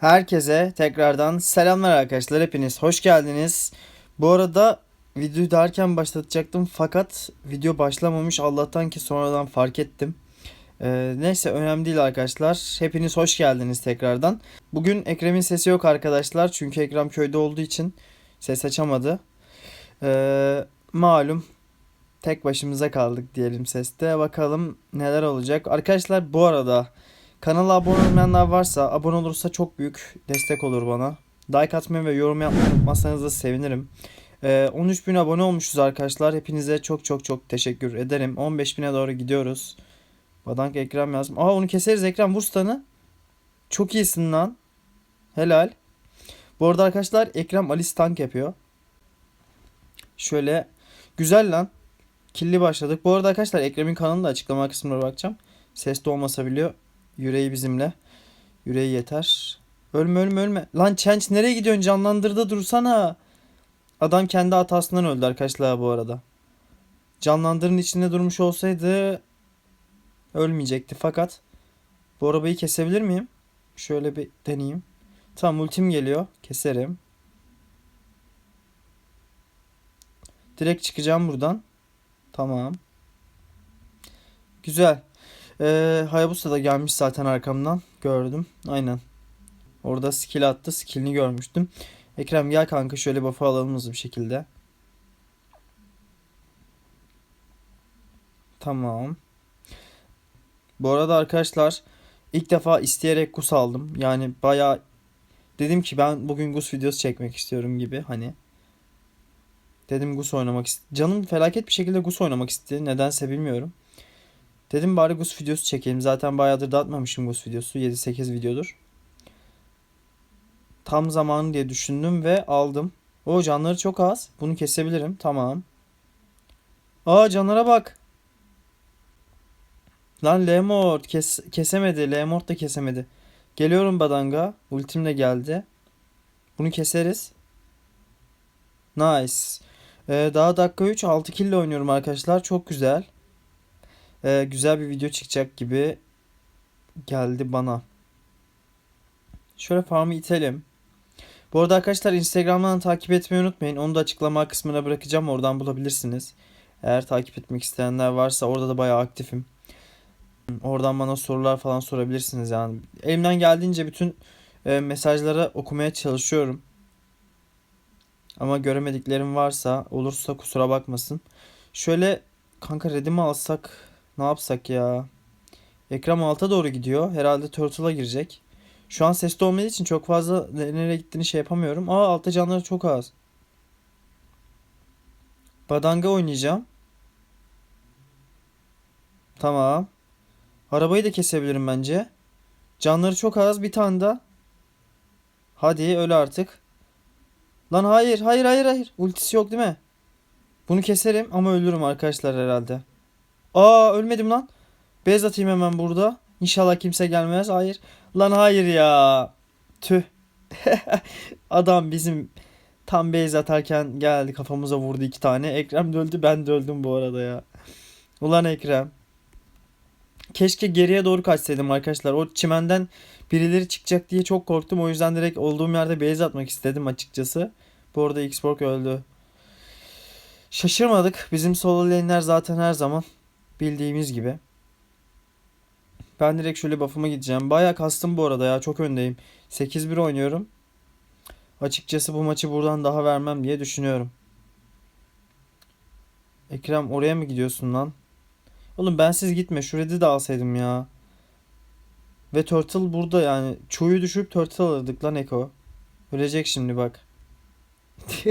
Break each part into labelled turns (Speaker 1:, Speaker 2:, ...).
Speaker 1: Herkese tekrardan selamlar arkadaşlar. Hepiniz hoş geldiniz. Bu arada videoyu da erken başlatacaktım fakat video başlamamış. Allah'tan ki sonradan fark ettim. Ee, neyse önemli değil arkadaşlar. Hepiniz hoş geldiniz tekrardan. Bugün Ekrem'in sesi yok arkadaşlar. Çünkü Ekrem köyde olduğu için ses açamadı. Ee, malum tek başımıza kaldık diyelim seste. Bakalım neler olacak. Arkadaşlar bu arada Kanala abone olmayanlar varsa abone olursa çok büyük destek olur bana. Like atmayı ve yorum yapmayı unutmazsanız da sevinirim. Ee, 13 bin abone olmuşuz arkadaşlar. Hepinize çok çok çok teşekkür ederim. 15 bine doğru gidiyoruz. Badank Ekrem yazdım. Aa onu keseriz Ekrem vur stun'ı. Çok iyisin lan. Helal. Bu arada arkadaşlar Ekrem Ali tank yapıyor. Şöyle güzel lan. Killi başladık. Bu arada arkadaşlar Ekrem'in kanalını da açıklama kısmına bakacağım. Ses de olmasa biliyor. Yüreği bizimle. Yüreği yeter. Ölme ölme ölme. Lan Çenç nereye gidiyorsun? Canlandırda dursana. Adam kendi hatasından öldü arkadaşlar bu arada. Canlandırın içinde durmuş olsaydı ölmeyecekti. Fakat bu arabayı kesebilir miyim? Şöyle bir deneyeyim. Tamam ultim geliyor. Keserim. Direkt çıkacağım buradan. Tamam. Güzel. Ee, Hayabusa da gelmiş zaten arkamdan. Gördüm. Aynen. Orada skill attı. Skillini görmüştüm. Ekrem gel kanka şöyle buff'ı alalım hızlı bir şekilde. Tamam. Bu arada arkadaşlar ilk defa isteyerek Gus aldım. Yani bayağı dedim ki ben bugün Gus videosu çekmek istiyorum gibi hani. Dedim Gus oynamak ist Canım felaket bir şekilde Gus oynamak istedi. Nedense bilmiyorum. Dedim bari Gus videosu çekelim. Zaten bayağıdır da atmamışım Gus videosu. 7-8 videodur. Tam zamanı diye düşündüm ve aldım. O canları çok az. Bunu kesebilirim. Tamam. Aa canlara bak. Lan Lemort kes kesemedi. Lemort da kesemedi. Geliyorum Badanga. Ultim de geldi. Bunu keseriz. Nice. Ee, daha dakika 3 6 kill oynuyorum arkadaşlar. Çok güzel. Ee, güzel bir video çıkacak gibi geldi bana. Şöyle farmı itelim. Bu arada arkadaşlar Instagram'dan takip etmeyi unutmayın. Onu da açıklama kısmına bırakacağım. Oradan bulabilirsiniz. Eğer takip etmek isteyenler varsa orada da bayağı aktifim. Oradan bana sorular falan sorabilirsiniz yani. Elimden geldiğince bütün e, mesajları okumaya çalışıyorum. Ama göremediklerim varsa olursa kusura bakmasın. Şöyle kanka redimi alsak ne yapsak ya? Ekran alta doğru gidiyor. Herhalde Turtle'a girecek. Şu an sesli olmadığı için çok fazla nereye gittiğini şey yapamıyorum. Aa altta canları çok az. Badanga oynayacağım. Tamam. Arabayı da kesebilirim bence. Canları çok az bir tane daha. Hadi öl artık. Lan hayır hayır hayır hayır. Ultisi yok değil mi? Bunu keserim ama ölürüm arkadaşlar herhalde. Aa ölmedim lan. Bez atayım hemen burada. İnşallah kimse gelmez. Hayır. Lan hayır ya. Tüh. Adam bizim tam base atarken geldi kafamıza vurdu iki tane. Ekrem de öldü ben de öldüm bu arada ya. Ulan Ekrem. Keşke geriye doğru kaçsaydım arkadaşlar. O çimenden birileri çıkacak diye çok korktum. O yüzden direkt olduğum yerde base atmak istedim açıkçası. Bu arada Xborg öldü. Şaşırmadık. Bizim solo lane'ler zaten her zaman bildiğimiz gibi. Ben direkt şöyle buff'ıma gideceğim. Bayağı kastım bu arada ya. Çok öndeyim. 8-1 oynuyorum. Açıkçası bu maçı buradan daha vermem diye düşünüyorum. Ekrem oraya mı gidiyorsun lan? Oğlum bensiz gitme. Şu red'i de alsaydım ya. Ve Turtle burada yani. Çoğuyu düşürüp Turtle alırdık lan Eko. Ölecek şimdi bak.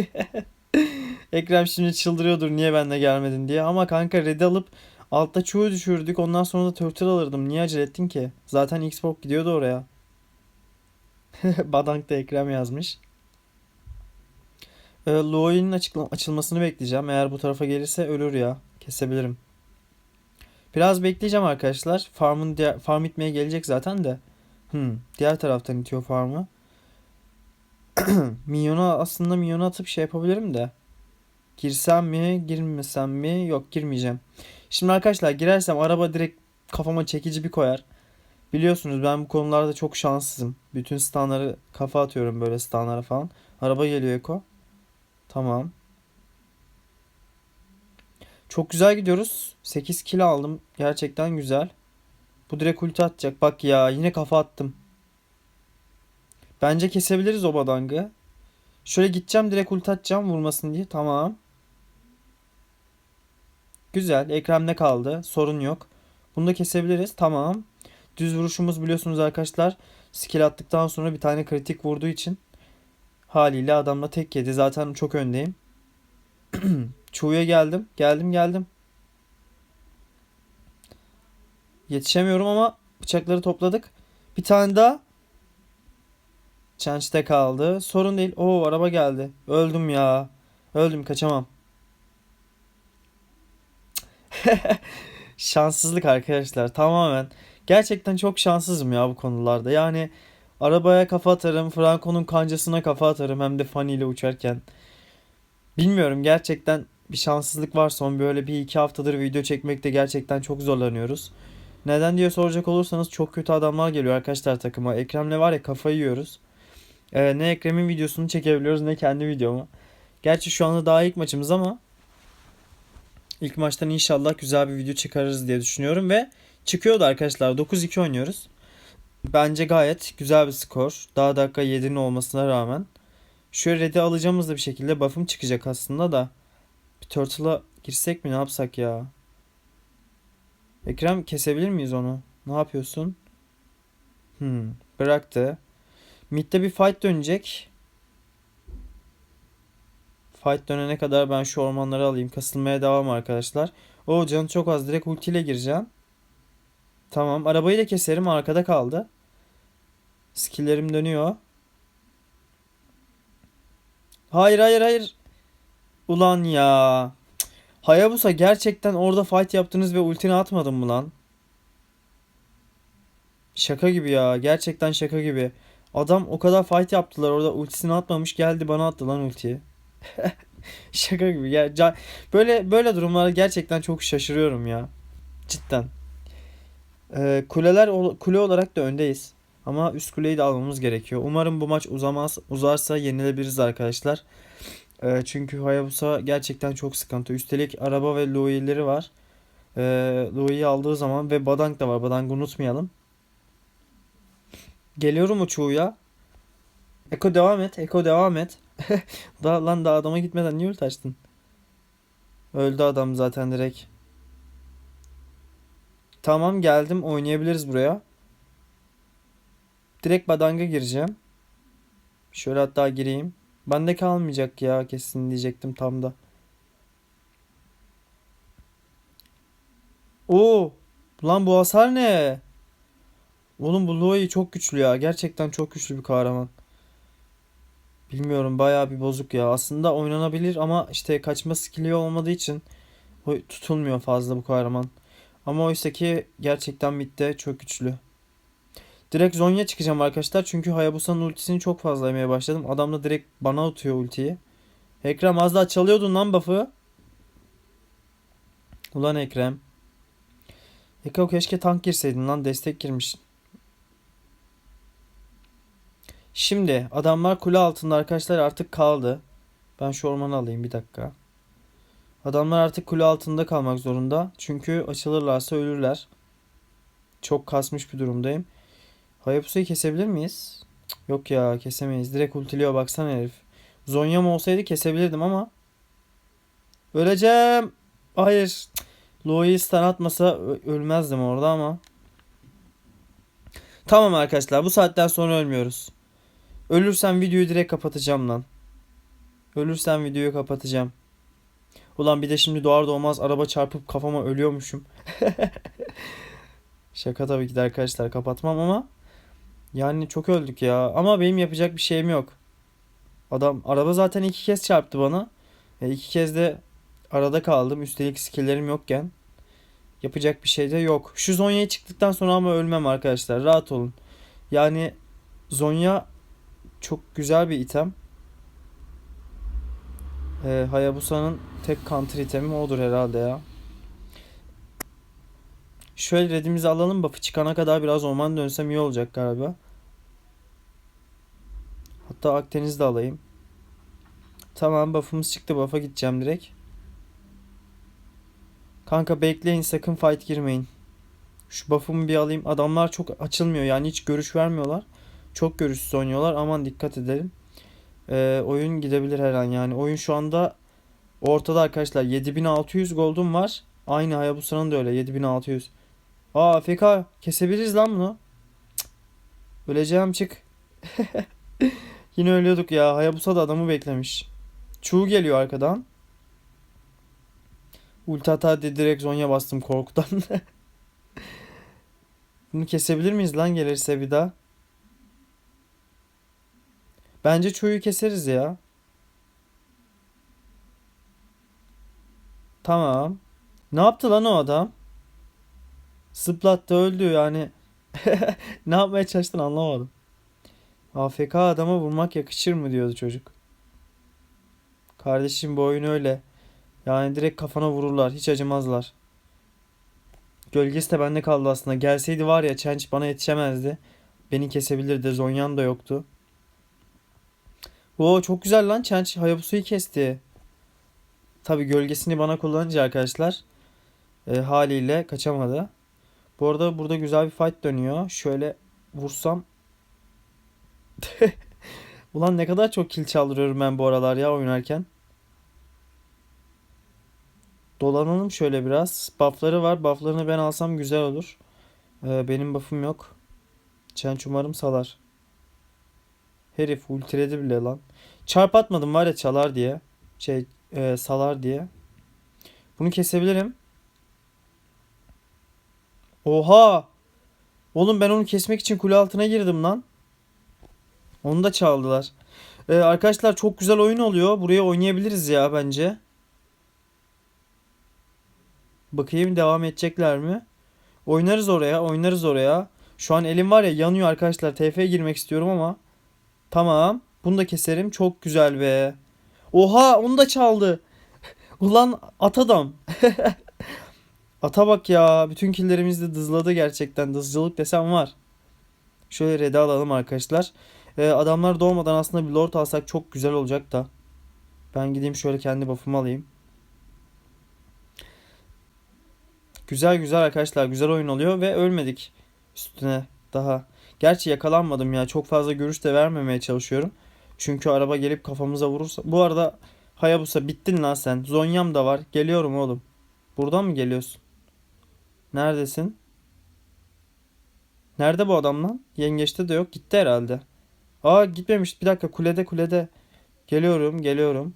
Speaker 1: Ekrem şimdi çıldırıyordur niye benle gelmedin diye. Ama kanka red'i alıp altta çoğu düşürdük. Ondan sonra da Turtle alırdım. Niye acele ettin ki? Zaten Xbox gidiyordu oraya. Badank da Ekrem yazmış. Ee, Loy'un açıkla- açılmasını bekleyeceğim. Eğer bu tarafa gelirse ölür ya. Kesebilirim. Biraz bekleyeceğim arkadaşlar. Farm'ın diğer, farm itmeye gelecek zaten de. Hmm, diğer taraftan itiyor farm'ı. Minyona aslında minyona atıp şey yapabilirim de. Girsem mi, girmesem mi? Yok, girmeyeceğim. Şimdi arkadaşlar girersem araba direkt kafama çekici bir koyar. Biliyorsunuz ben bu konularda çok şanssızım. Bütün stunları kafa atıyorum böyle stunlara falan. Araba geliyor Eko. Tamam. Çok güzel gidiyoruz. 8 kill aldım. Gerçekten güzel. Bu direkt ulti atacak. Bak ya yine kafa attım. Bence kesebiliriz o badangı. Şöyle gideceğim direkt ulti atacağım vurmasın diye. Tamam. Güzel. Ekrem'de kaldı. Sorun yok. Bunu da kesebiliriz. Tamam. Düz vuruşumuz biliyorsunuz arkadaşlar. Skill attıktan sonra bir tane kritik vurduğu için haliyle adamla tek yedi. Zaten çok öndeyim. Çuğ'ya geldim. Geldim geldim. Yetişemiyorum ama bıçakları topladık. Bir tane daha. Change'de kaldı. Sorun değil. Oo araba geldi. Öldüm ya. Öldüm kaçamam. Şanssızlık arkadaşlar tamamen. Gerçekten çok şanssızım ya bu konularda. Yani arabaya kafa atarım. Franco'nun kancasına kafa atarım. Hem de Fanny ile uçarken. Bilmiyorum gerçekten bir şanssızlık var. Son böyle bir iki haftadır video çekmekte gerçekten çok zorlanıyoruz. Neden diye soracak olursanız çok kötü adamlar geliyor arkadaşlar takıma. Ekrem'le var ya kafayı yiyoruz. Ee, ne Ekrem'in videosunu çekebiliyoruz ne kendi videomu. Gerçi şu anda daha ilk maçımız ama ilk maçtan inşallah güzel bir video çıkarırız diye düşünüyorum ve çıkıyordu arkadaşlar. 9-2 oynuyoruz. Bence gayet güzel bir skor. Daha dakika 7'nin olmasına rağmen. Şöyle red'i alacağımız da bir şekilde buff'ım çıkacak aslında da. Bir turtle'a girsek mi ne yapsak ya? Ekrem kesebilir miyiz onu? Ne yapıyorsun? Hmm, bıraktı. Mid'de bir fight dönecek. Fight dönene kadar ben şu ormanları alayım. Kasılmaya devam arkadaşlar. O canı çok az. Direkt ultiyle gireceğim. Tamam. Arabayı da keserim. Arkada kaldı. Skill'lerim dönüyor. Hayır hayır hayır. Ulan ya. Hayabusa gerçekten orada fight yaptınız ve ultini atmadın mı lan? Şaka gibi ya. Gerçekten şaka gibi. Adam o kadar fight yaptılar orada ultisini atmamış geldi bana attı lan ultiyi. Şaka gibi. Ya, böyle böyle durumlara gerçekten çok şaşırıyorum ya. Cidden. Ee, kuleler kule olarak da öndeyiz. Ama üst kuleyi de almamız gerekiyor. Umarım bu maç uzamaz uzarsa yenilebiliriz arkadaşlar. Ee, çünkü Hayabusa gerçekten çok sıkıntı. Üstelik araba ve Louis'leri var. Ee, Louis'i aldığı zaman ve Badang da var. Badang'ı unutmayalım. Geliyorum uçuğuya. Eko devam et. Eko devam et. Daha lan daha adama gitmeden niye ulti açtın? Öldü adam zaten direkt. Tamam geldim. Oynayabiliriz buraya. Direkt Badang'a gireceğim. Şöyle hatta gireyim. Bende kalmayacak ya kesin diyecektim tam da. Oo! Lan bu hasar ne? Oğlum bu Loi çok güçlü ya. Gerçekten çok güçlü bir kahraman. Bilmiyorum bayağı bir bozuk ya. Aslında oynanabilir ama işte kaçma skill'i olmadığı için tutulmuyor fazla bu kahraman. Ama oysa ki gerçekten midde çok güçlü. Direkt Zonya çıkacağım arkadaşlar. Çünkü Hayabusa'nın ultisini çok fazla yemeye başladım. Adam da direkt bana atıyor ultiyi. Ekrem az daha çalıyordun lan buff'ı. Ulan Ekrem. Eko keşke tank girseydin lan destek girmiş. Şimdi adamlar kule altında arkadaşlar artık kaldı. Ben şu ormanı alayım bir dakika. Adamlar artık kule altında kalmak zorunda. Çünkü açılırlarsa ölürler. Çok kasmış bir durumdayım. Hayabusa'yı kesebilir miyiz? Yok ya kesemeyiz. Direkt ultiliyor baksana herif. Zonya'm olsaydı kesebilirdim ama. Öleceğim. Hayır. Louis'i stun atmasa ölmezdim orada ama. Tamam arkadaşlar bu saatten sonra ölmüyoruz. Ölürsem videoyu direkt kapatacağım lan. Ölürsem videoyu kapatacağım. Ulan bir de şimdi doğar doğmaz araba çarpıp kafama ölüyormuşum. Şaka tabii ki de arkadaşlar kapatmam ama yani çok öldük ya. Ama benim yapacak bir şeyim yok. Adam araba zaten iki kez çarptı bana. E, iki kez de arada kaldım. Üstelik skill'lerim yokken. Yapacak bir şey de yok. Şu Zonya'ya çıktıktan sonra ama ölmem arkadaşlar. Rahat olun. Yani Zonya çok güzel bir item. Ee, Hayabusa'nın tek counter itemi odur herhalde ya. Şöyle redimizi alalım. Buff'ı çıkana kadar biraz orman dönsem iyi olacak galiba. Hatta Akdeniz'de alayım. Tamam buff'ımız çıktı. Buff'a gideceğim direkt. Kanka bekleyin sakın fight girmeyin. Şu buff'ımı bir alayım. Adamlar çok açılmıyor yani hiç görüş vermiyorlar. Çok görüşsüz oynuyorlar. Aman dikkat edelim. Ee, oyun gidebilir her an yani. Oyun şu anda ortada arkadaşlar. 7600 gold'um var. Aynı Hayabusa'nın da öyle 7600. Aa AFK kesebiliriz lan bunu. Cık. Öleceğim çık. Yine ölüyorduk ya. Hayabusa da adamı beklemiş. Çuğ geliyor arkadan. Ulti hata dedi direkt Zonya bastım korkudan. Bunu kesebilir miyiz lan gelirse bir daha? Bence Çuğ'u keseriz ya. Tamam. Ne yaptı lan o adam? Zıplattı öldü yani. Ne yapmaya çalıştın anlamadım. AFK adama vurmak yakışır mı diyordu çocuk. Kardeşim bu oyun öyle. Yani direkt kafana vururlar. Hiç acımazlar. Gölgesi de bende kaldı aslında. Gelseydi var ya Chench bana yetişemezdi. Beni kesebilirdi. Zonyan da yoktu. Oo çok güzel lan Chench Hayabusa'yı kesti. Tabi gölgesini bana kullanınca arkadaşlar e, haliyle kaçamadı. Bu arada burada güzel bir fight dönüyor. Şöyle vursam. Ulan ne kadar çok kill çaldırıyorum ben bu aralar ya oynarken. Dolanalım şöyle biraz. Buff'ları var. Buff'larını ben alsam güzel olur. Ee, benim buff'ım yok. Chench umarım salar. Herif ultiledi bile lan. Çarp atmadım var ya çalar diye. Şey e, salar diye. Bunu kesebilirim. Oha! Oğlum ben onu kesmek için kule altına girdim lan. Onu da çaldılar. Ee, arkadaşlar çok güzel oyun oluyor. Buraya oynayabiliriz ya bence. Bakayım devam edecekler mi? Oynarız oraya, oynarız oraya. Şu an elim var ya yanıyor arkadaşlar. TF'ye girmek istiyorum ama. Tamam. Bunu da keserim. Çok güzel be. Oha onu da çaldı. Ulan at adam. Ata bak ya. Bütün killerimizi de dızladı gerçekten. Dızcılık desem var. Şöyle red'i alalım arkadaşlar. Ee, adamlar doğmadan aslında bir lord alsak çok güzel olacak da. Ben gideyim şöyle kendi buff'ımı alayım. Güzel güzel arkadaşlar. Güzel oyun oluyor ve ölmedik üstüne daha. Gerçi yakalanmadım ya. Çok fazla görüş de vermemeye çalışıyorum. Çünkü araba gelip kafamıza vurursa. Bu arada Hayabusa bittin lan sen. Zonyam da var. Geliyorum oğlum. Buradan mı geliyorsun? Neredesin? Nerede bu adam lan? Yengeçte de yok. Gitti herhalde. Aa gitmemiş. Bir dakika kulede kulede. Geliyorum geliyorum.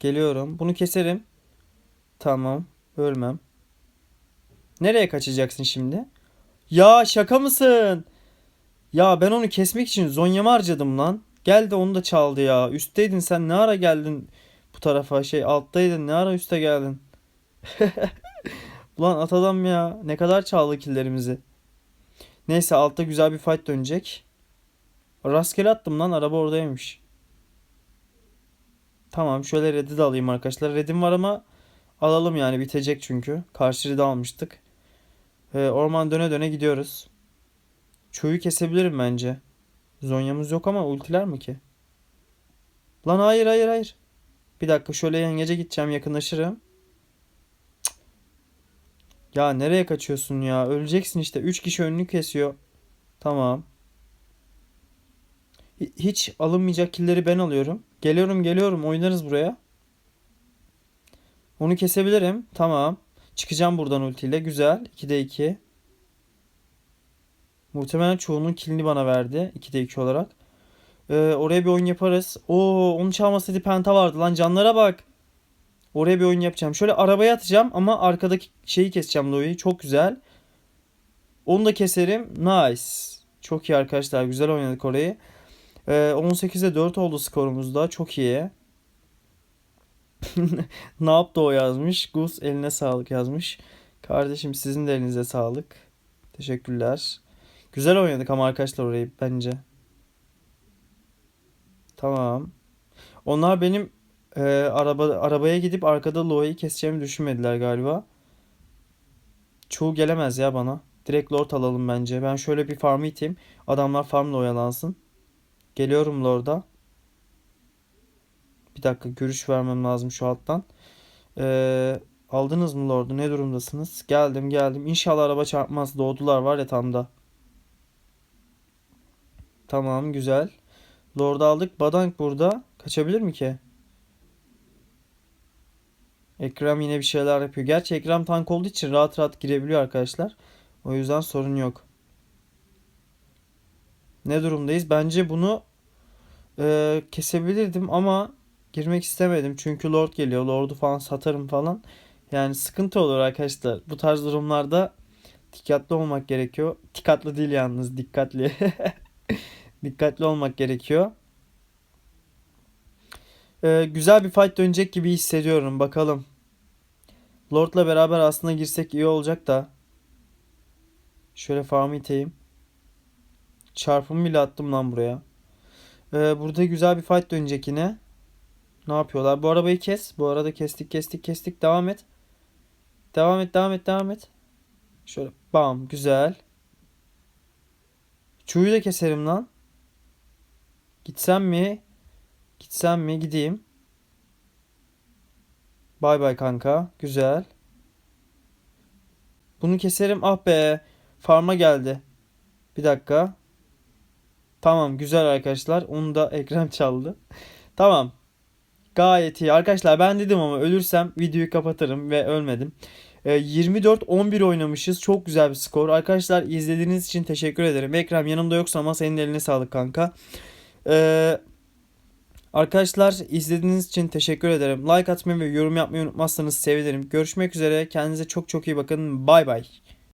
Speaker 1: Geliyorum. Bunu keserim. Tamam. Ölmem. Nereye kaçacaksın şimdi? Ya şaka mısın? Ya ben onu kesmek için zonyamı harcadım lan. Gel de onu da çaldı ya. Üstteydin sen ne ara geldin bu tarafa? Şey alttaydın ne ara üste geldin? Ulan at adam ya. Ne kadar çaldı killerimizi. Neyse altta güzel bir fight dönecek. Rastgele attım lan araba oradaymış. Tamam şöyle red'i de alayım arkadaşlar. Red'im var ama alalım yani bitecek çünkü. Karşı red'i almıştık. Ee, orman döne döne gidiyoruz. Çoğu kesebilirim bence. Zonya'mız yok ama ultiler mi ki? Lan hayır hayır hayır. Bir dakika şöyle yengece gideceğim yakınlaşırım. Cık. Ya nereye kaçıyorsun ya? Öleceksin işte. 3 kişi önünü kesiyor. Tamam. Hi- Hiç alınmayacak killleri ben alıyorum. Geliyorum geliyorum oynarız buraya. Onu kesebilirim. Tamam. Çıkacağım buradan ultiyle. Güzel. 2'de 2. Muhtemelen çoğunun killini bana verdi. 2'de 2 olarak. Ee, oraya bir oyun yaparız. Oo, onu çalmasaydı penta vardı lan canlara bak. Oraya bir oyun yapacağım. Şöyle arabaya atacağım ama arkadaki şeyi keseceğim Loi'yi. Çok güzel. Onu da keserim. Nice. Çok iyi arkadaşlar. Güzel oynadık orayı. Ee, 18'e 4 oldu skorumuzda. Çok iyi. Ne yaptı o yazmış. Gus eline sağlık yazmış. Kardeşim sizin de elinize sağlık. Teşekkürler. Güzel oynadık ama arkadaşlar orayı bence. Tamam. Onlar benim e, araba arabaya gidip arkada Loa'yı keseceğimi düşünmediler galiba. Çoğu gelemez ya bana. Direkt lord alalım bence. Ben şöyle bir farmı iteyim. Adamlar farmla oyalansın. Geliyorum lorda. Bir dakika görüş vermem lazım şu alttan. Ee, aldınız mı lordu? Ne durumdasınız? Geldim geldim. İnşallah araba çarpmaz. Doğdular var ya tam da. Tamam güzel. Lord'u aldık. Badank burada. Kaçabilir mi ki? Ekrem yine bir şeyler yapıyor. Gerçi Ekrem tank olduğu için rahat rahat girebiliyor arkadaşlar. O yüzden sorun yok. Ne durumdayız? Bence bunu e, kesebilirdim ama girmek istemedim. Çünkü Lord geliyor. Lord'u falan satarım falan. Yani sıkıntı olur arkadaşlar. Bu tarz durumlarda dikkatli olmak gerekiyor. Dikkatli değil yalnız dikkatli. Dikkatli olmak gerekiyor. Ee, güzel bir fight dönecek gibi hissediyorum. Bakalım. Lord'la beraber aslında girsek iyi olacak da. Şöyle farmı iteyim. Çarpımı bile attım lan buraya. Ee, burada güzel bir fight dönecek yine. Ne yapıyorlar? Bu arabayı kes. Bu arada kestik kestik kestik. Devam et. Devam et devam et devam et. Şöyle bam güzel. Çuğu da keserim lan. Gitsem mi? Gitsem mi? Gideyim. Bay bay kanka. Güzel. Bunu keserim. Ah be. Farma geldi. Bir dakika. Tamam güzel arkadaşlar. Onu da Ekrem çaldı. Tamam. Gayet iyi. Arkadaşlar ben dedim ama ölürsem videoyu kapatırım ve ölmedim. Ee, 24-11 oynamışız. Çok güzel bir skor. Arkadaşlar izlediğiniz için teşekkür ederim. Ekrem yanımda yoksa ama senin eline sağlık kanka. Ee, arkadaşlar izlediğiniz için teşekkür ederim. Like atmayı ve yorum yapmayı unutmazsanız sevinirim. Görüşmek üzere. Kendinize çok çok iyi bakın. Bay bay.